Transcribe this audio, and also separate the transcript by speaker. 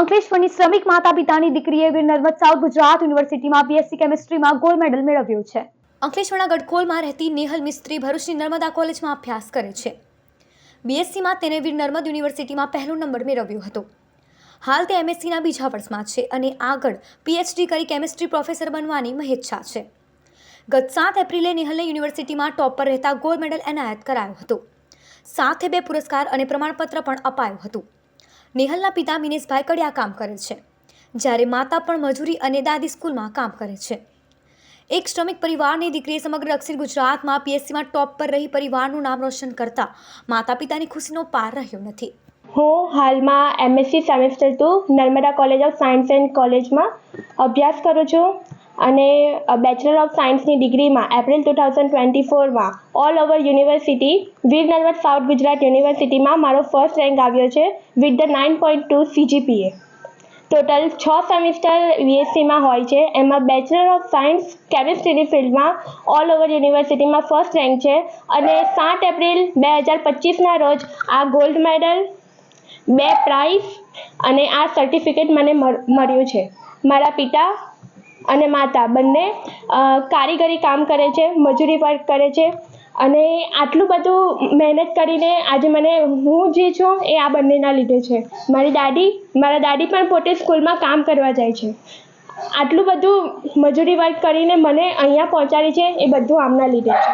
Speaker 1: અંકલેશ્વરની શ્રમિક માતા પિતાની દીકરીએ નર્મદ સાઉથ ગુજરાત યુનિવર્સિટીમાં બીએસસી કેમિસ્ટ્રીમાં ગોલ્ડ મેડલ મેળવ્યો છે. અંકલેશ્વરના ગઢકોલમાં રહેતી નેહલ મિસ્ત્રી ભરૂચની નર્મદા કોલેજમાં અભ્યાસ કરે છે. બીએસસીમાં તેને વીર નર્મદ યુનિવર્સિટીમાં પહેલો નંબર મેળવ્યો હતો. હાલ તે એમએસસીના બીજા વર્ષમાં છે અને આગળ પીએચડી કરી કેમિસ્ટ્રી પ્રોફેસર બનવાની મહેચ્છા છે. ગત સાત એપ્રિલે નેહલને યુનિવર્સિટીમાં ટોપ પર રહેતા ગોલ્ડ મેડલ એનાયત કરાયો હતો. સાથે બે પુરસ્કાર અને પ્રમાણપત્ર પણ અપાયું હતું. નેહલના પિતા મિનેશભાઈ કડિયા કામ કરે છે, જ્યારે માતા પણ મજૂરી અને દાદી સ્કૂલમાં કામ કરે છે. એક શ્રમિક પરિવારની દીકરીએ સમગ્ર દક્ષિણ ગુજરાતમાં પીએસસીમાં ટોપ પર રહી પરિવારનું નામ રોશન કરતા માતા પિતાની ખુશીનો પાર રહ્યો નથી.
Speaker 2: હું હાલમાં MSc semester two Narmada college of science and કોલેજમાં અભ્યાસ કરું છું. અને બેચલર ઓફ સાયન્સની ડિગ્રીમાં April two thousand twenty ફોરમાં all over university Veer Narmad south Gujarat યુનિવર્સિટીમાં મારો ફર્સ્ટ રેન્ક આવ્યો છે with the nine point two CGPA total છ સેમિસ્ટર બીએસસીમાં હોય છે. એમાં બેચલર ઓફ સાયન્સ કેમિસ્ટ્રીની ફિલ્ડમાં ઓલ ઓવર યુનિવર્સિટીમાં ફર્સ્ટ રેન્ક છે. અને સાત એપ્રિલ બે હજાર પચીસના રોજ આ ગોલ્ડ મેડલ બે પ્રાઇઝ અને આ સર્ટિફિકેટ મને મળ- મળ્યું છે. મારા પિતા અને માતા બંને કારીગરી કામ કરે છે, મજૂરી વર્ક કરે છે. અને આટલું બધું મહેનત કરીને આજે મને હું જે છું એ આ બંનેના લીધે છે. મારી દાદી, મારા દાદી પણ પોતે સ્કૂલમાં કામ કરવા જાય છે. આટલું બધું મજૂરી વર્ક કરીને મને અહીંયા પહોંચાડી છે એ બધું આમના લીધે છે.